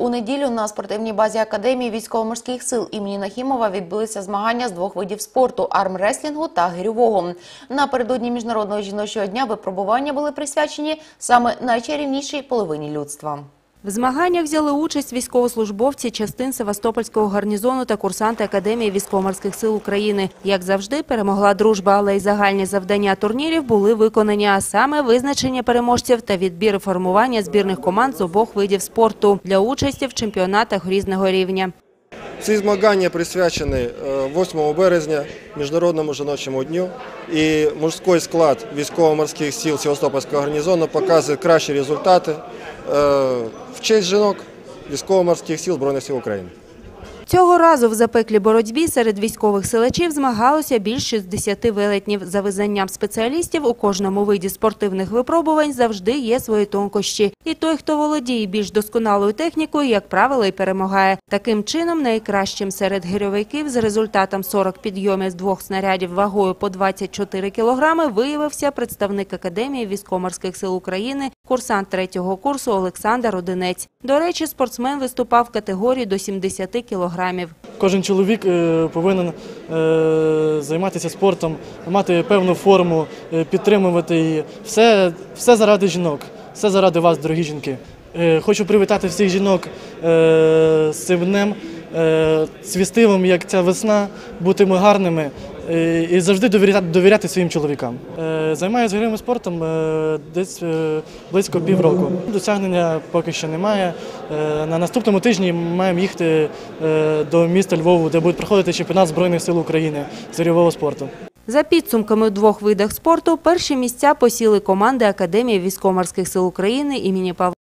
У неділю на спортивній базі Академії військово-морських сил імені Нахімова відбулися змагання з двох видів спорту – армреслінгу та гирьового. Напередодні Міжнародного жіночого дня випробування були присвячені саме найчарівнішій половині людства. В змаганнях взяли участь військовослужбовці частин Севастопольського гарнізону та курсанти Академії військово-морських сил України. Як завжди, перемогла дружба, але й загальні завдання турнірів були виконані, а саме визначення переможців та відбір формування збірних команд з обох видів спорту для участі в чемпіонатах різного рівня. Ці змагання присвячені е, 8 березня Міжнародному жіночому дню. І мужський склад військово-морських сіл Севастопольського гарнізону показує кращі результати е, в честь жінок військово-морських сіл Збройних сил України. Цього разу в запеклій боротьбі серед військових силачів змагалося більш 60 велетнів. За визнанням спеціалістів у кожному виді спортивних випробувань завжди є свої тонкощі. І той, хто володіє більш досконалою технікою, як правило, і перемагає. Таким чином, найкращим серед гирьовиків з результатом 40 підйомів з двох снарядів вагою по 24 кілограми виявився представник Академії військово-морських сил України, курсант третього курсу Олександр Одинець. До речі, спортсмен виступав в категорії до 70 кілограмів. Кожен чоловік е, повинен е, займатися спортом, мати певну форму, е, підтримувати її. Все, все заради жінок, все заради вас, дорогі жінки. Хочу привітати всіх жінок з цим днем, свістивим, як ця весна, бути ми гарними і завжди довіряти, довіряти своїм чоловікам. Е, Займаюся гирьовим спортом е, десь е, близько півроку. Досягнення поки що немає. Е, На наступному тижні маємо їхати е, до міста Львову, де буде проходити чемпіонат Збройних сил України з гирьового спорту. За підсумками у двох видах спорту перші місця посіли команди Академії військово-морських сил України імені Павла